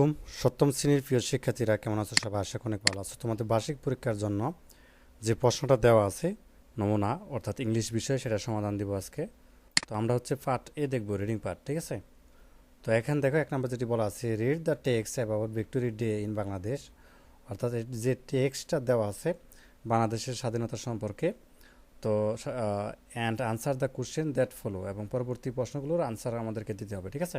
আলাইকুম। সপ্তম শ্রেণির প্রিয় শিক্ষার্থীরা, কেমন আছো সবাই? আশা অনেক ভালো আছো। তোমাদের বার্ষিক পরীক্ষার জন্য যে প্রশ্নটা দেওয়া আছে, নমুনা, অর্থাৎ ইংলিশ বিষয়ে, সেটা সমাধান দিব আজকে। তো আমরা হচ্ছে পার্ট এ দেখব রিডিং পার্ট ঠিক আছে? তো এখানে দেখো, এক নম্বর যেটি বলা আছে read the text about victory day in Bangladesh অর্থাৎ যে টেক্সটটা দেওয়া আছে বাংলাদেশের স্বাধীনতা সম্পর্কে, তো and answer the question that follow এবং পরবর্তী প্রশ্নগুলোর আনসার আমাদেরকে দিতে হবে, ঠিক আছে?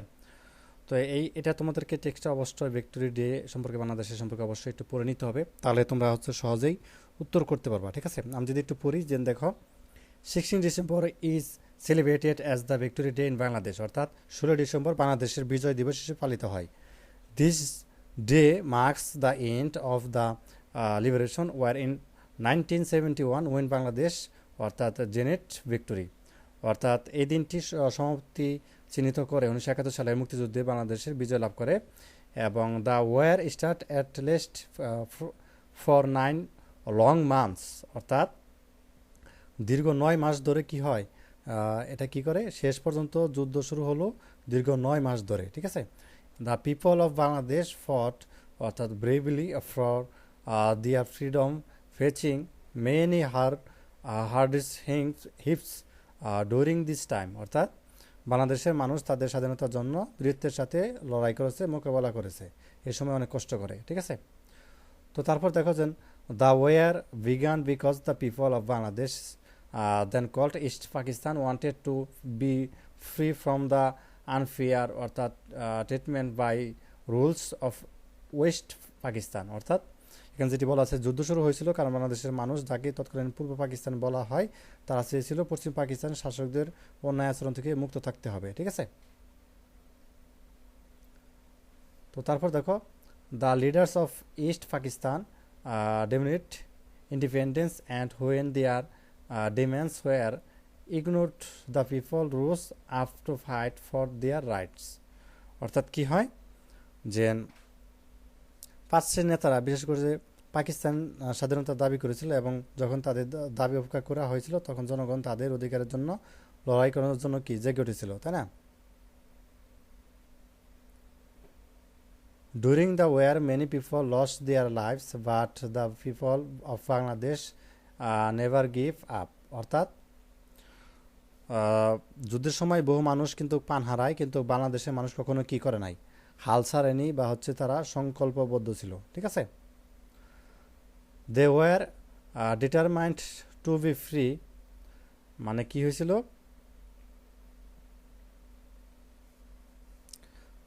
তো এই, এটা তোমাদেরকে টেক্সটটা অবশ্যই ভিক্টোরি ডে সম্পর্কে বাংলাদেশের সম্পর্কে অবশ্যই একটু পড়ে নিতে হবে। তাহলে তোমরা হচ্ছে সহজেই উত্তর করতে পারবা, ঠিক আছে? আমি যদি একটু পড়ি যে দেখো sixteen December is celebrated as the victory day in Bangladesh অর্থাৎ ষোলো ডিসেম্বর বাংলাদেশের বিজয় দিবস হিসেবে পালিত হয়। This day marks the end of the liberation war in nineteen seventy one when Bangladesh অর্থাৎ জেনেট ভিক্টোরি অর্থাৎ এই দিনটি সমাপ্তি চিহ্নিত করে উনিশশো একাত্তর সালে মুক্তিযুদ্ধে বাংলাদেশের বিজয় লাভ করে এবং the war start at least for nine long months, অর্থাৎ দীর্ঘ নয় মাস ধরে কি হয় এটা কি করে, শেষ পর্যন্ত যুদ্ধ শুরু হলো দীর্ঘ নয় মাস ধরে, ঠিক আছে? The people of Bangladesh fought, অর্থাৎ bravely for their freedom facing many her hardships during this time অর্থাৎ বাংলাদেশের মানুষ তাদের স্বাধীনতার জন্য বীরত্বের সাথে লড়াই করেছে, মোকাবেলা করেছে। এ সময় অনেক কষ্ট করে, ঠিক আছে? তো তারপর দেখো যেন the war began because the people of Bangladesh then called East Pakistan wanted to be free from the unfair অর্থাৎ treatment by rulers of West Pakistan অর্থাৎ এখানে যেটি বলা আছে, যুদ্ধ শুরু হয়েছিল কারণ বাংলাদেশের মানুষ যাকে তৎকালীন পূর্ব পাকিস্তান বলা হয়, তারা চেয়েছিল পশ্চিম পাকিস্তান শাসকদের অন্যায় আচরণ থেকে মুক্ত থাকতে হবে, ঠিক আছে? তো তারপর দেখো the leaders of East Pakistan demanded independence and when their demands were ignore the people rose up to fight for their rights অর্থাৎ কি হয়? যে পাঁচের নেতারা, বিশেষ করে পাকিস্তান স্বাধীনতার দাবি করেছিল এবং যখন তাদের দাবি অপেক্ষা করা হয়েছিল, তখন জনগণ তাদের অধিকারের জন্য লড়াই করার জন্য কি জেগে উঠেছিল, তাই না? During the war many people lost their lives but the people of Bangladesh never give up অর্থাৎ যুদ্ধের সময় বহু মানুষ কিন্তু পান হারায়, কিন্তু বাংলাদেশের মানুষ কখনো কি করে নাই? হাল ছাড়েনি বা হচ্ছে তারা সংকল্পবদ্ধ ছিল, ঠিক আছে? They were determined to be free মানে কি হয়েছিল?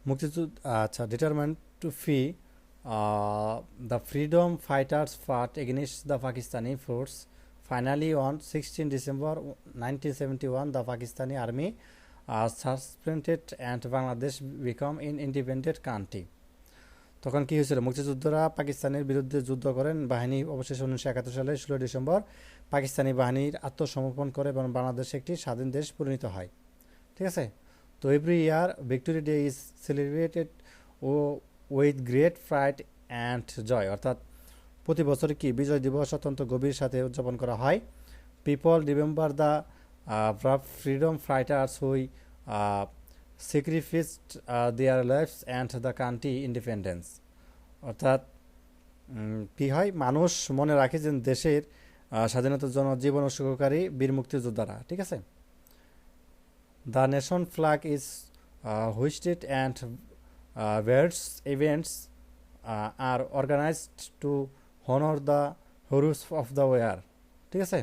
মুক্তিযুদ্ধ আচ্ছা determined to free the freedom fighters fought against the Pakistani force finally on sixteen December nineteen seventy one the Pakistani army are surrendered and Bangladesh become an independent country তখন কী হয়েছিল? মুক্তিযুদ্ধরা পাকিস্তানের বিরুদ্ধে যুদ্ধ করেন। বাহিনী অবশেষে উনিশশো একাত্তর সালে ষোলো ডিসেম্বর পাকিস্তানি বাহিনীর আত্মসমর্পণ করে এবং বাংলাদেশ একটি স্বাধীন দেশ পরিণত হয়। ঠিক আছে? তো every year victory day is celebrated O with great pride and joy অর্থাৎ প্রতি বছর কি? বিজয় দিবস অত্যন্ত গভীর সাথে উদযাপন করা হয়। People remember the freedom fighters who sacrificed their lives and the country independence অর্থাৎ কী হয়? মানুষ মনে রাখে যে দেশের স্বাধীনতার জন্য জীবন উৎসর্গকারী বীর মুক্তিযোদ্ধারা, ঠিক আছে? The nation flag is hoisted and words events are organised to honour the heroes of the war ঠিক আছে?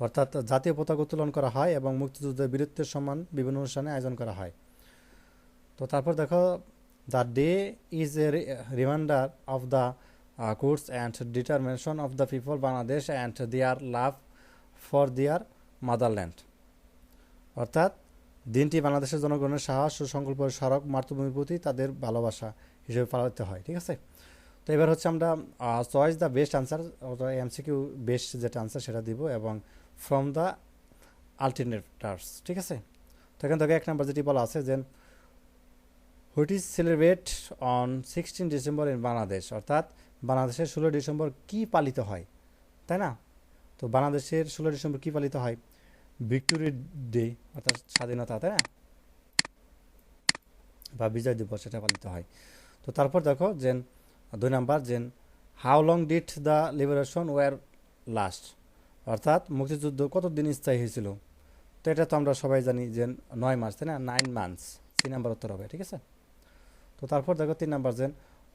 অর্থাৎ জাতীয় পতাকা উত্তোলন করা হয় এবং মুক্তিযুদ্ধের বীরত্বের সম্মান বিভিন্ন অনুষ্ঠানে আয়োজন করা হয়। তো তারপর দেখো the day is a reminder of the courage and determination of the people Bangladesh and their love for their motherland অর্থাৎ, দিনটি বাংলাদেশের জনগণের সাহস ও সংকল্প স্মারক মাতৃভূমির প্রতি তাদের ভালোবাসা হিসেবে পালিত হয়, ঠিক আছে? তো এবার হচ্ছে আমরা choose the best answer MCQ best যেটা আনসার সেটা দিব এবং ফ্রম দ্য আলটারনেটার্স ঠিক আছে? তো এখান থেকে এক নাম্বার যেটি বলা আছে যে what is celebrate on sixteen December in Bangladesh অর্থাৎ বাংলাদেশের ষোলো ডিসেম্বর কি পালিত হয়, তাই না? তো বাংলাদেশের ষোলো ডিসেম্বর কি পালিত হয়? ভিক্টোরি ডে, অর্থাৎ স্বাধীনতা, তাই না? বা বিজয় দিবস সেটা পালিত হয়। তো তারপর দেখো যে, দুই নাম্বার যে how long did the liberation war last অর্থাৎ মুক্তিযুদ্ধ কতদিন স্থায়ী হয়েছিল? তো এটা তো আমরা সবাই জানি যে নয় মাস, তাই না? নাইন মান্থস তিন নাম্বার উত্তর হবে, ঠিক আছে? তো তারপর দেখো তিন নাম্বার যে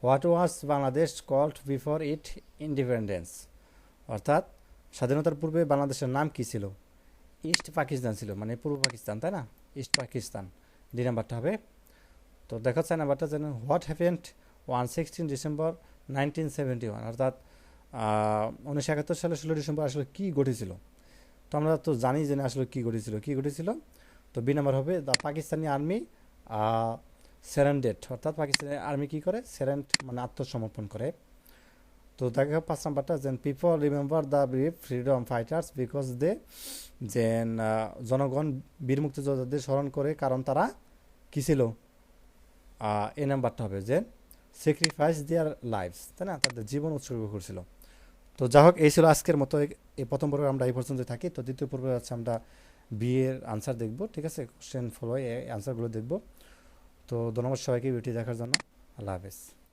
what was Bangladesh called before it independence অর্থাৎ স্বাধীনতার পূর্বে বাংলাদেশের নাম কী ছিল? ইস্ট পাকিস্তান ছিল মানে পূর্ব পাকিস্তান তাই না? ইস্ট পাকিস্তান ডি নাম্বারটা হবে। তো দেখো চাই নাম্বারটা যেন what happened on sixteen December nineteen seventy one অর্থাৎ উনিশশো একাত্তর সালে ষোলো ডিসেম্বর আসলে কী ঘটেছিল? তো আমরা তো জানি যে আসলে কী ঘটেছিল। কী ঘটেছিল? তো বি নাম্বার হবে দ্য পাকিস্তানি আর্মি সেরেন্ডেড অর্থাৎ পাকিস্তানি আর্মি কী করে? সেরেন্ড মানে আত্মসমর্পণ করে। তো দেখা পাঁচ নাম্বারটা যেন people remember the brave freedom fighters because they যেন জনগণ বীর মুক্তিযোদ্ধাদের স্মরণ করে কারণ তারা কী ছিল? এ নাম্বারটা হবে, যে স্যাক্রিফাইস দেয়ার লাইফস তাই না? তাদের জীবন উৎসর্গ করছিল। তো যা হোক, এই ছিল আজকের মতো। এই- প্রথম পর্বে আমরা এই পর্যন্ত থাকি। তো দ্বিতীয় পর্বে হচ্ছে আমরা বিয়ের আনসার দেখব, ঠিক আছে? কোশ্চেন ফলো এই আনসারগুলো দেখব। তো ধন্যবাদ সবাইকে ভিডিও দেখার জন্য। আল্লাহ হাফেজ।